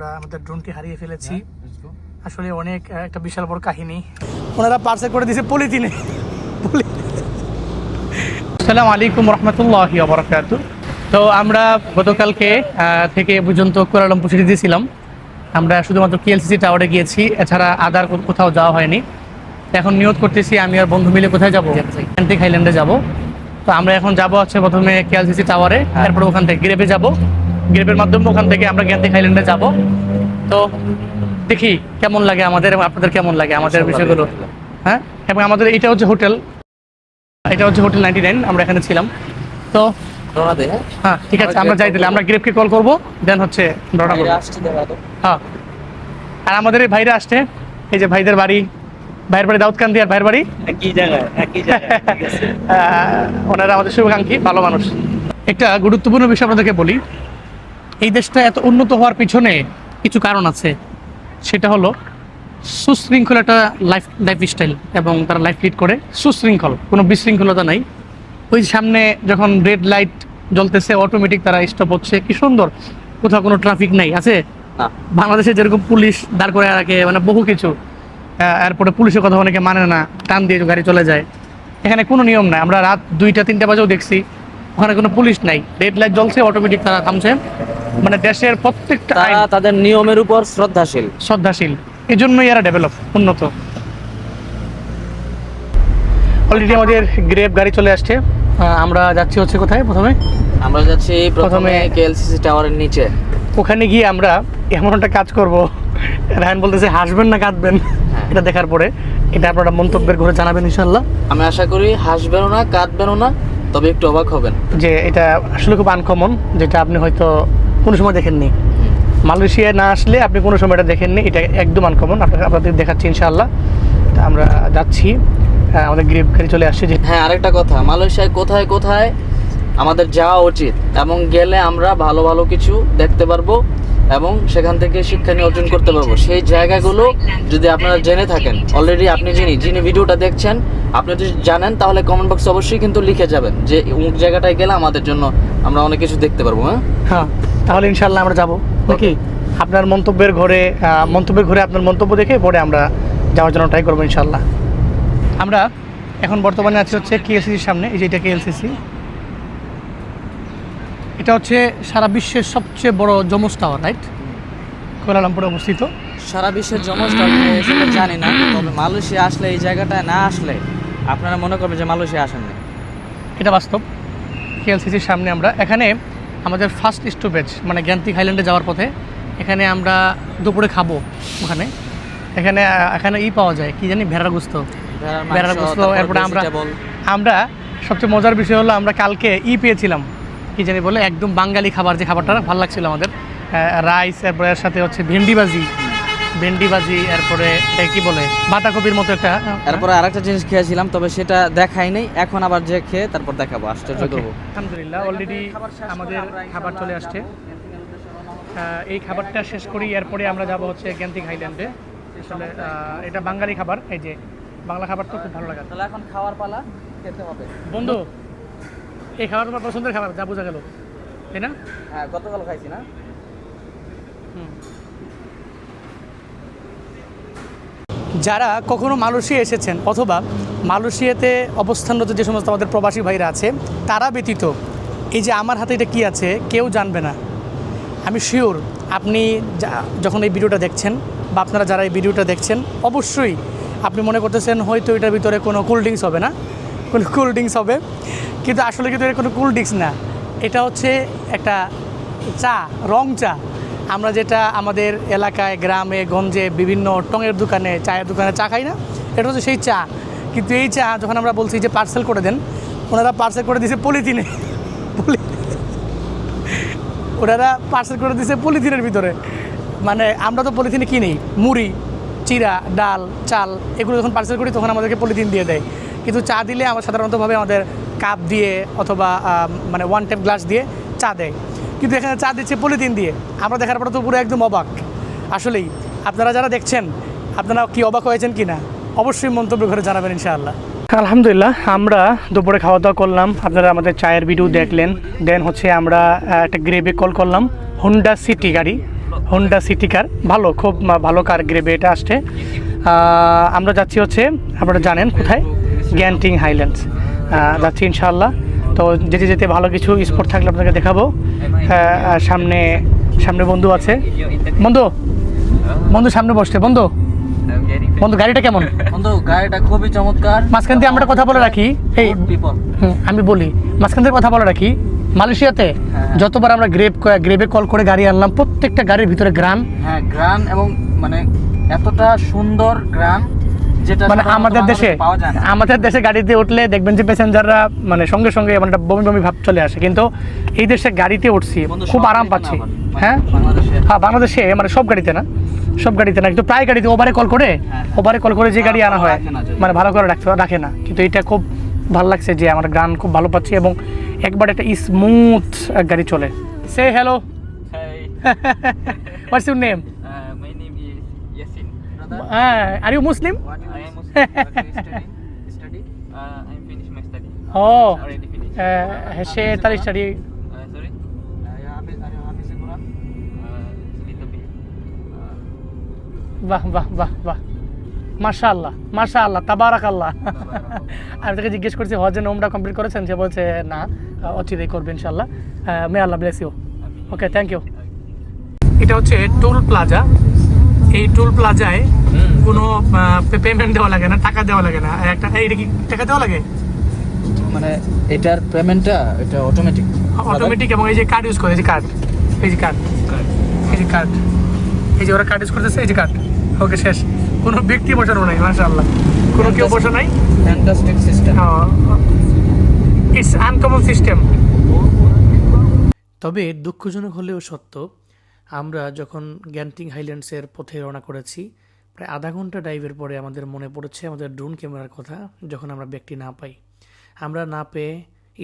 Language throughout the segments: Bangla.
আমরা আমাদের ড্রোনটি হারিয়ে ফেলেছি। আসলে অনেক একটা বিশাল বড় কাহিনী। ওনারা পার্সেল করে দিয়েছে পলিথিনে। আসসালামু আলাইকুম রহমতুল্লাহি বরকাত। তো আমরা গতকালকে থেকে এ পর্যন্ত কুয়ালালামপুর সিটি দিয়েছিলাম। আমরা শুধুমাত্র কেএলসিসি টাওয়ারে গিয়েছি। এছাড়া আদার কোথাও যাওয়া হয়নি। এখন নিয়োগ করতেছি আমি আর বন্ধু মিলে কোথায় যাব? অ্যান্টিক হাইল্যান্ডে যাব। তো আমরা এখন যাব হচ্ছে প্রথমে কেএলসিসি টাওয়ারে তারপরে ওখান থেকে গ্রেপে যাব। গ্রেপের মাধ্যমে ওখান থেকে আমরা গ্যান্টিক হাইল্যান্ডে যাব। তো দেখি কেমন লাগে আমাদের এবং আপনাদের কেমন লাগে আমাদের বিষয়গুলো? হ্যাঁ? এবং আমাদের এটা হচ্ছে হোটেল। এটা হচ্ছে হোটেল নাইনটি নাইন আমরা এখানে ছিলাম। তো হ্যাঁ? হ্যাঁ ঠিক আছে আমরা যাই তাহলে আমরা গ্রেপকে কল করব দেন হচ্ছে করব। হ্যাঁ। আর আমাদের এই ভাইরা আসছে এই যে ভাইদের বাড়ি ভাইয়ের বাড়ি দাউদকান্দি আর ভাইয়ের বাড়ি। একই জায়গায় একই ওনারা আমাদের শুভাকাঙ্ক্ষী ভালো মানুষ। একটা গুরুত্বপূর্ণ বিষয় আপনাদেরকে বলি এই দেশটা এত উন্নত হওয়ার পিছনে কিছু কারণ আছে। সেটা হলো সুশৃঙ্খল একটা লাইফ লাইফ স্টাইল এবং তারা লাইফ লিড করে। সুশৃঙ্খল কোনো বিশৃঙ্খলতা নাই। ওই সামনে যখন রেড লাইট জ্বলতেছে অটোমেটিক তারা স্টপ হচ্ছে। কি সুন্দর কোথাও কোনো ট্রাফিক নাই আছে? বাংলাদেশে যেরকম পুলিশ দাঁড় করে রাখে মানে বহু কিছু। এরপরে পুলিশের কথা অনেকে মানে না টান দিয়ে গাড়ি চলে যায়। এখানে কোনো নিয়ম নাই। আমরা রাত দুইটা তিনটা বাজেও দেখছি। ওখানে কোনো পুলিশ নাই। রেড লাইট জ্বলছে অটোমেটিক তারা থামছে। মানে দেশের প্রত্যেকটা তারা তাদের নিয়মের উপর শ্রদ্ধাশীল। শ্রদ্ধাশীল। এই জন্যই এরা ডেভেলপ উন্নত। অলরেডি আমাদের গ্রেপ গাড়ি চলে আসছে। আমরা যাচ্ছি হচ্ছে কোথায় প্রথমে? আমরা যাচ্ছি প্রথমে প্রথমে- কেএলসিসি টাওয়ারের নিচে। ওখানে গিয়ে আমরা এমন একটা কাজ করব। রায়ন বলতেছে হাসবেন না কাঁদবেন? এটা দেখার পরে। এটা আপনারা মন্তব্যের ঘরে জানাবেন ইনশাল্লাহ আমি আশা করি হাসবেনও না কাঁদবেনও না। তবে একটু অবাক হবেন। যে এটা আসলে খুব আনকমন যেটা আপনি হয়তো কোনো সময় দেখেননি। মালয়েশিয়ায় না আসলে আপনি কোনো সময় এটা দেখেননি এটা একদম আনকমন আপনাকে আপনাদের দেখাচ্ছি ইনশাল্লাহ তা আমরা যাচ্ছি। আমাদের গ্রিপ গাড়ি চলে আসছে যে হ্যাঁ আরেকটা কথা। মালয়েশিয়ায় কোথায় কোথায় আমাদের যাওয়া উচিত এবং গেলে আমরা ভালো ভালো কিছু দেখতে পারব। এবং সেখান থেকে শিক্ষা নিয়ে অর্জন করতে পারব। সেই জায়গাগুলো যদি আপনারা জেনে থাকেন অলরেডি আপনি যিনি যিনি ভিডিওটা দেখছেন আপনি যদি জানেন তাহলে কমেন্ট বক্সে অবশ্যই কিন্তু লিখে যাবেন যে অমুক জায়গাটায় গেলে আমাদের জন্য আমরা অনেক কিছু দেখতে পারব হ্যাঁ? হ্যাঁ তাহলে ইনশাল্লাহ আমরা যাব। নাকি? আপনার মন্তব্যের ঘরে মন্তব্যের ঘরে আপনার মন্তব্য দেখে পরে আমরা যাওয়ার জন্য ট্রাই করব ইনশাল্লাহ আমরা এখন বর্তমানে আছি হচ্ছে কেএলসিসির সামনে এই যে এটা কেএলসিসি এটা হচ্ছে সারা বিশ্বের সবচেয়ে বড় জমস টাওয়ার রাইট কোয়ালালামপুরে অবস্থিত। সারা বিশ্বের জমজটা আসলে জানি না তবে মালয়েশিয়া আসলে এই জায়গাটায় না আসলে আপনারা মনে করবেন যে মালয়েশিয়া আসেননি এটা বাস্তব। কেএলসিসির সামনে আমরা এখানে আমাদের ফার্স্ট স্টপেজ মানে জ্ঞান্তিক হাইল্যান্ডে যাওয়ার পথে এখানে আমরা দুপুরে খাব ওখানে। এখানে এখানে ই পাওয়া যায় কি জানি ভেড়ার গুস্ত। ভেড়ার গোস্ত, এরপরে আমরা-। আমরা সবচেয়ে মজার বিষয় হলো আমরা কালকে ই পেয়েছিলাম। কি জানি বলে একদম বাঙালি খাবার যে খাবারটা ভালো লাগছিল আমাদের। রাইস এরপরে এর সাথে হচ্ছে ভেন্ডি ভাজি। ভেন্ডি ভাজি এরপরে কি বলে বাঁধাকপির মতো একটা তারপরে আরেকটা জিনিস খেয়েছিলাম তবে সেটা দেখাই নাই। এখন আবার যে খেয়ে তারপর দেখাবো আশ্চর্য করব। আলহামদুলিল্লাহ অলরেডি আমাদের খাবার চলে আসছে। এই খাবারটা শেষ করি এরপরে আমরা যাব হচ্ছে গ্যান্তিক হাইল্যান্ডে আসলে এটা বাঙালি খাবার এই যে বাংলা খাবার তো খুব ভালো লাগে। তাহলে এখন খাওয়ার পালা খেতে হবে। বন্ধু এই খাবার তোমার পছন্দের খাবার যা বোঝা গেল। তাই না? হ্যাঁ গতকাল খাইছি না। যারা কখনো মালয়েশিয়া এসেছেন অথবা মালয়েশিয়াতে অবস্থানরত যে সমস্ত আমাদের প্রবাসী ভাইরা আছে তারা ব্যতীত এই যে আমার হাতে এটা কী আছে কেউ জানবে না। আমি শিওর আপনি যখন এই ভিডিওটা দেখছেন বা আপনারা যারা এই ভিডিওটা দেখছেন অবশ্যই আপনি মনে করতেছেন হয়তো এটার ভিতরে কোনো কোল্ড ড্রিঙ্কস হবে না। কোনো কোল্ড ড্রিঙ্কস হবে। কিন্তু আসলে কিন্তু এটা কোনো কোল্ড ড্রিঙ্কস না। এটা হচ্ছে একটা চা, রং চা। আমরা যেটা আমাদের এলাকায়, গ্রামে, গঞ্জে, বিভিন্ন টঙের দোকানে, চায়ের দোকানে চা খাই না, এটা হচ্ছে সেই চা। কিন্তু এই চা যখন আমরা বলছি যে পার্সেল করে দেন, ওনারা পার্সেল করে দিয়েছে পলিথিনে পলি ওনারা পার্সেল করে দিছে পলিথিনের ভিতরে। মানে আমরা তো পলিথিনে কিনি, মুড়ি। চিরা, ডাল, চাল, এগুলো যখন পার্সেল করি তখন আমাদেরকে পলিথিন দিয়ে দেয়। কিন্তু চা দিলে আমরা সাধারণতভাবে আমাদের কাপ দিয়ে অথবা মানে ওয়ান টাইম গ্লাস দিয়ে চা দেয়। কিন্তু এখানে চা দিচ্ছে পলিথিন দিয়ে। আমরা দেখার পরে তো পুরো একদম অবাক। আসলেই, আপনারা যারা দেখছেন, আপনারা কি অবাক হয়েছেন কি না অবশ্যই মন্তব্য করে জানাবেন ইনশাআল্লাহ। আলহামদুলিল্লাহ, আমরা দুপুরে খাওয়া দাওয়া করলাম। আপনারা আমাদের চায়ের ভিডিও দেখলেন। দেন হচ্ছে আমরা একটা গ্রেভে কল করলাম। হুন্ডা সিটি গাড়ি। হোন্ডা সিটি কার ভালো খুব ভালো কার গ্রেবে এটা আসছে। আমরা যাচ্ছি হচ্ছে আপনারা জানেন কোথায়? গ্যান্টিং হাইল্যান্ডস যাচ্ছি ইনশাআল্লাহ। তো যেতে যেতে ভালো কিছু স্পট থাকলে আপনাকে দেখাবো। সামনে সামনে বন্ধু আছে। বন্ধু বন্ধু সামনে বসছে। বন্ধু বন্ধু গাড়িটা কেমন? বন্ধু গাড়িটা খুবই চমৎকার। মাঝখান দিয়ে আমরা কথা বলে রাখি। এই আমি বলি মাঝখান থেকে কথা বলে রাখি। মালয়েশিয়াতে? যতবার আমরা গ্রেভ গ্রেভে কল করে গাড়ি আনলাম প্রত্যেকটা গাড়ির ভিতরে গ্রান হ্যাঁ গ্রান এবং মানে এতটা সুন্দর গ্রান যেটা মানে আমাদের দেশে আমাদের দেশে গাড়িতে উঠলে দেখবেন যে প্যাসেঞ্জাররা মানে সঙ্গে সঙ্গে মানে একটা বমি বমি ভাব চলে আসে। কিন্তু এই দেশে গাড়িতে উঠছি খুব আরাম পাচ্ছি। মানে হ্যাঁ? বাংলাদেশে হ্যাঁ বাংলাদেশে মানে সব গাড়িতে না? সব গাড়িতে না কিন্তু প্রায় গাড়িতে ওভারে কল করে হ্যাঁ। ওভারে কল করে যে গাড়ি আনা হয়। মানে ভালো করে রাখতে রাখে না। কিন্তু এটা খুব ভালো লাগছে যে আমার গান খুব ভালো পাচ্ছি এবং একবার একটা স্মুথ গাড়ি চলে সে hello Hi, what's your name uh, my name is Yasin. Are you Muslim What I am Muslim. What do you study? Study? Uh, I'm finished my study. O Already finished. সে তার study Uh, sorry? Uh, you have are you happy Quran? Uh, little bit. Uh, বাহ বাহ বাহ বাহ মাশা আল্লাহ মাশা আল্লাহ তাবারাক আল্লাহ আমি তাকে জিজ্ঞেস করছি হজে নোমরা কমপ্লিট করেছেন? সে বলছে না অচিরেই করবে ইনশাল্লাহ may Allah bless you okay thank you এটা হচ্ছে টোল প্লাজা এই টোল প্লাজায় কোনো পেমেন্ট দেওয়া লাগে না টাকা দেওয়া লাগে না। একটা এইটা কি টাকা দেওয়া লাগে? মানে এটার পেমেন্টটা এটা অটোমেটিক অটোমেটিক এবং এই যে কার্ড ইউজ করে এই যে কার্ড এই যে কার্ড এই যে কার্ড এই যে ওরা কার্ড ইউজ করতেছে এই যে কার্ড ওকে শেষ। কোনো ব্যক্তি বসানো নাই মাশাআল্লাহ। কোনো কেউ বসা নাই? Fantastic system it's uncommon system তবে দুঃখজনক হলেও সত্য আমরা যখন গ্যান্টিং হাইল্যান্ডসের পথে রওনা করেছি প্রায় আধা ঘণ্টা ড্রাইভের পরে আমাদের মনে পড়েছে আমাদের ড্রোন ক্যামেরার কথা যখন আমরা ব্যক্তি না পাই। আমরা না পেয়ে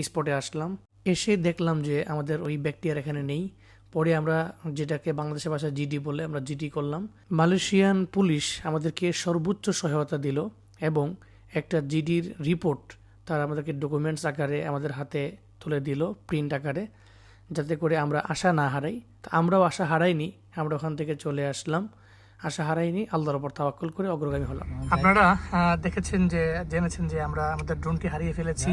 স্পটে আসলাম এসে দেখলাম যে আমাদের ওই ব্যক্তি আর এখানে নেই। পরে আমরা যেটাকে বাংলাদেশের ভাষায় জিডি বলে আমরা জিডি করলাম। মালয়েশিয়ান পুলিশ আমাদেরকে সর্বোচ্চ সহায়তা দিল এবং একটা জিডির রিপোর্ট তারা আমাদেরকে ডকুমেন্টস আকারে আমাদের হাতে তুলে দিল প্রিন্ট আকারে যাতে করে আমরা আশা না হারাই। তো আমরাও আশা হারাইনি আমরা ওখান থেকে চলে আসলাম। আশা হারাইনি আল্লাহর ওপর তাওয়াক্কুল করে অগ্রগামী হলাম। আপনারা দেখেছেন যে জেনেছেন যে আমরা আমাদের ড্রোনটি হারিয়ে ফেলেছি।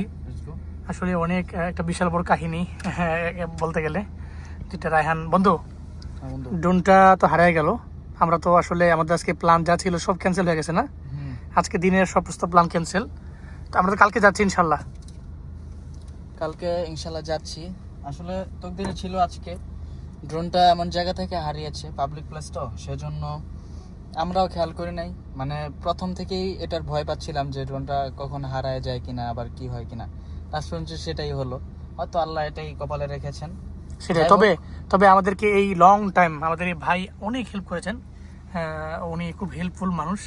আসলে অনেক একটা বিশাল বড় কাহিনী হ্যাঁ, বলতে গেলে। যেটা রায়হান বন্ধু? ড্রোনটা তো হারিয়ে গেল। আমরা তো আসলে আমাদের আজকে প্ল্যান যা ছিল সব ক্যান্সেল হয়ে গেছে না? আজকে দিনের সমস্ত প্ল্যান ক্যান্সেল তো আমরা তো কালকে যাচ্ছি ইনশাল্লাহ। কালকে ইনশাল্লাহ যাচ্ছি। আসলে তকদিরে ছিল আজকে। ড্রোনটা এমন জায়গা থেকে হারিয়েছে পাবলিক প্লেস তো। সেজন্য আমরাও খেয়াল করি নাই। মানে প্রথম থেকেই এটার ভয় পাচ্ছিলাম যে ড্রোনটা কখন হারায় যায় কিনা আবার কি হয় কিনা। লাস্ট পর্যন্ত সেটাই হলো। হয়তো আল্লাহ এটাই কপালে রেখেছেন। সেটাই। তবে তবে আমাদেরকে এই লং টাইম আমাদের এই ভাই অনেক হেল্প করেছেন। উনি খুব হেল্পফুল মানুষ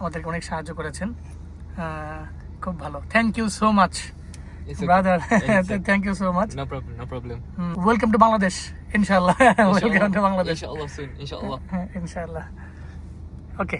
আমাদেরকে অনেক সাহায্য করেছেন। খুব ভালো। Thank you so much. Brother thank you so much no problem, no problem. Welcome to Bangladesh ইনশাল্লাহ welcome to Bangladesh soon, inshallah. ইনশাল্লাহ ওকে